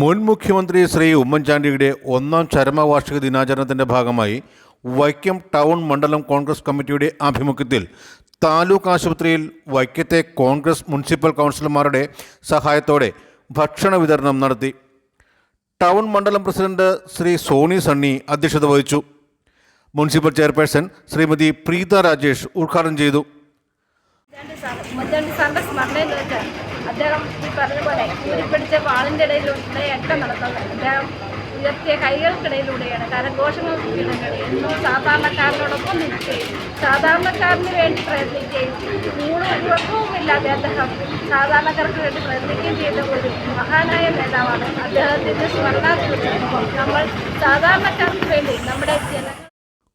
മുൻ മുഖ്യമന്ത്രി ശ്രീ ഉമ്മൻചാണ്ടിയുടെ ഒന്നാം ചരമവാർഷിക ദിനാചരണത്തിന്റെ ഭാഗമായി വൈക്കം ടൗൺ മണ്ഡലം കോൺഗ്രസ് കമ്മിറ്റിയുടെ ആഭിമുഖ്യത്തിൽ താലൂക്ക് ആശുപത്രിയിൽ വൈക്കത്തെ കോൺഗ്രസ് മുനിസിപ്പൽ കൗൺസിലർമാരുടെ സഹായത്തോടെ ഭക്ഷണ വിതരണം നടത്തി. ടൗൺ മണ്ഡലം പ്രസിഡന്റ് ശ്രീ സോണി സണ്ണി അധ്യക്ഷത വഹിച്ചു. മുനിസിപ്പൽ ചെയർപേഴ്സൺ ശ്രീമതി പ്രീത രാജേഷ് ഉദ്ഘാടനം ചെയ്തു. ഉമ്മൻചാണ്ടി സാറിന്റെ സ്മരണ എന്ന് വെച്ചാൽ അദ്ദേഹം ഈ പറഞ്ഞ പോലെ ഊരിപ്പിടിച്ച വാളിന്റെ ഇടയിലൂടെയൊക്കെ നടത്തുന്നത്. അദ്ദേഹം ഉയർത്തിയ കൈകൾക്കിടയിലൂടെയാണ്. കരഘോഷങ്ങൾക്കിടയിലൂടെ എന്നും സാധാരണക്കാരനോടൊപ്പം നിൽക്കുകയും സാധാരണക്കാരന് വേണ്ടി പ്രയത്നിക്കുകയും മൂന്നും കുഴപ്പവും ഇല്ലാതെ അദ്ദേഹം സാധാരണക്കാർക്ക് വേണ്ടി പ്രയത്നിക്കുകയും ചെയ്ത ഒരു മഹാനായ നേതാവാണ് അദ്ദേഹത്തിന്റെ സ്മരണ ദിവസം നമ്മൾ സാധാരണക്കാർക്ക് വേണ്ടി നമ്മുടെ ജന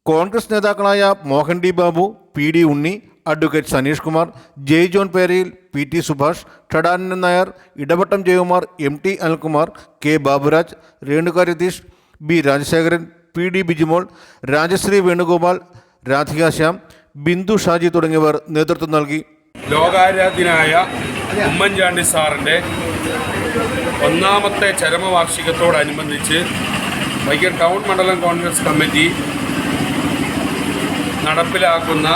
കോൺഗ്രസ് നേതാക്കളായ Mohan D Babu P D Unni advocate Saneesh Kumar Jai John Perayil P T Subhash Shadanandan Nair Edavattom Jayakumar M T Anilkumar K Baburaj Renuka Ratheesh B Rajasekharan P D Bijimol Rajasree Venugopal Radhika Shyam Bindu Shaji തുടങ്ങിയവർ നേതൃത്വം നൽകി. ലോകാരാധ്യനായ ഉമ്മൻചാണ്ടി സാറിന്റെ ഒന്നാമത്തെ ചരമവാർഷികത്തോടനുബന്ധിച്ച് Vaikom town മണ്ഡലം Congress committee നടപ്പിലാക്കുന്ന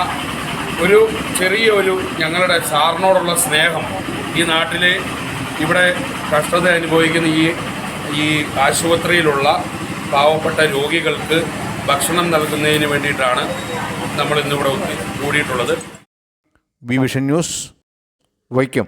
ഒരു ചെറിയ ഒരു ഞങ്ങളുടെ സാറിനോടുള്ള സ്നേഹം ഈ നാട്ടിലെ ഇവിടെ കഷ്ടത അനുഭവിക്കുന്ന ഈ ഈ ആശുപത്രിയിലുള്ള പാവപ്പെട്ട രോഗികൾക്ക് ഭക്ഷണം നൽകുന്നതിന് വേണ്ടിയിട്ടാണ് നമ്മൾ ഇന്നിവിടെ കൂടിയിട്ടുള്ളത്. Vision news Vaikom.